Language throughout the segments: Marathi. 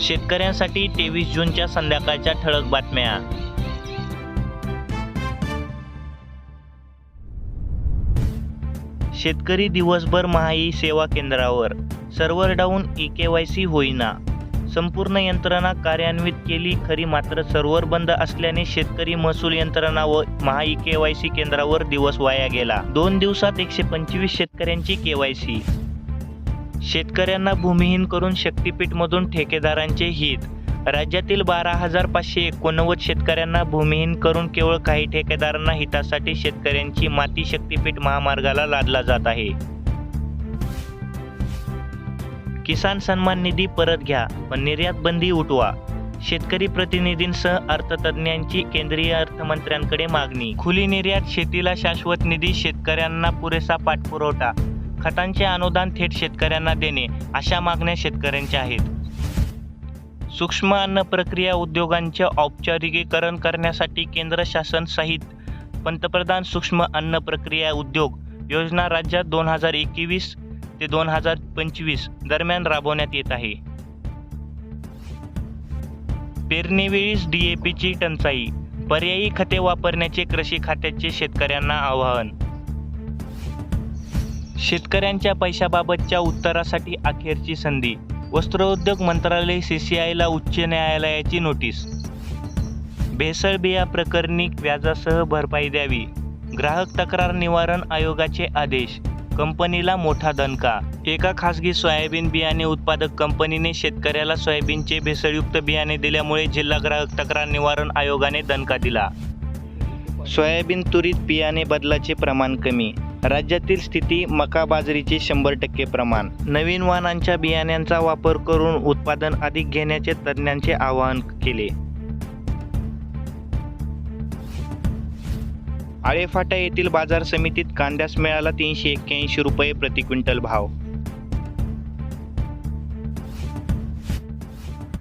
शेतकऱ्यांसाठी तेवीस जूनच्या संध्याकाळच्या ठळक बातम्या. शेतकरी दिवसभर महाई सेवा केंद्रावर. Server down e K Y C होईना. संपूर्ण यंत्रणा कार्यान्वित केली खरी मात्र सर्व्हर बंद असल्याने शेतकरी महसूल यंत्रणा व Maha E K Y C केंद्रावर दिवस वाया गेला. दोन दिवसात एकशे पंचवीस शेतकऱ्यांची के वाय सी. शेतकऱ्यांना भूमिहीन करून शक्तीपीठमधून ठेकेदारांचे हित. राज्यातील बारा हजार पाचशे एकोणनव्वद शेतकऱ्यांना भूमिहीन करून केवळ काही ठेकेदारांना हितासाठी शेतकऱ्यांची माती शक्तीपीठ महामार्गाला लादला जात आहे. किसान सन्मान निधी परत घ्या पण निर्यात बंदी उठवा. शेतकरी प्रतिनिधींसह अर्थतज्ञांची केंद्रीय अर्थमंत्र्यांकडे मागणी. खुली निर्यात शेतीला शाश्वत निधी शेतकऱ्यांना पुरेसा पाठपुरवठा. खतांचे अनुदान थेट शेतकऱ्यांना देणे अशा मागण्या शेतकऱ्यांच्या आहेत. सूक्ष्म अन्न प्रक्रिया उद्योगांचे औपचारिकीकरण करण्यासाठी केंद्र शासन सहित पंतप्रधान सूक्ष्म अन्न प्रक्रिया उद्योग योजना राज्यात दोन हजार एकवीस ते दोन हजार पंचवीस दरम्यान राबवण्यात येत आहे. पेरणीवेळीच डी ए पीची टंचाई पर्यायी खते वापरण्याचे कृषी खात्याचे शेतकऱ्यांना आवाहन शेतकऱ्यांच्या पैशाबाबतच्या उत्तरासाठी अखेरची संधी. वस्त्रोद्योग मंत्रालय सी सी आयला उच्च न्यायालयाची नोटीस. भेसळ बिया प्रकरणी व्याजासह भरपाई द्यावी. ग्राहक तक्रार निवारण आयोगाचे आदेश. कंपनीला मोठा दणका. एका खासगी सोयाबीन बियाणे उत्पादक कंपनीने शेतकऱ्याला सोयाबीनचे भेसळयुक्त बियाणे दिल्यामुळे जिल्हा ग्राहक तक्रार निवारण आयोगाने दणका दिला. सोयाबीन तुरीत बियाणे बदलाचे प्रमाण कमी. राज्यातील स्थिती मका बाजरीचे शंभर टक्के प्रमाण. नवीन वाहनांच्या बियाण्यांचा वापर करून उत्पादन अधिक घेण्याचे तज्ज्ञांचे आवाहन केले. आळेफाटा येथील बाजार समितीत कांद्यास मिळाला तीनशे एक्क्याऐंशी रुपये प्रति क्विंटल भाव.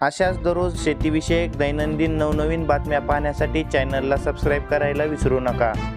अशाच दररोज शेतीविषयक दैनंदिन नवनवीन बातम्या पाहण्यासाठी चॅनलला सबस्क्राईब करायला विसरू नका.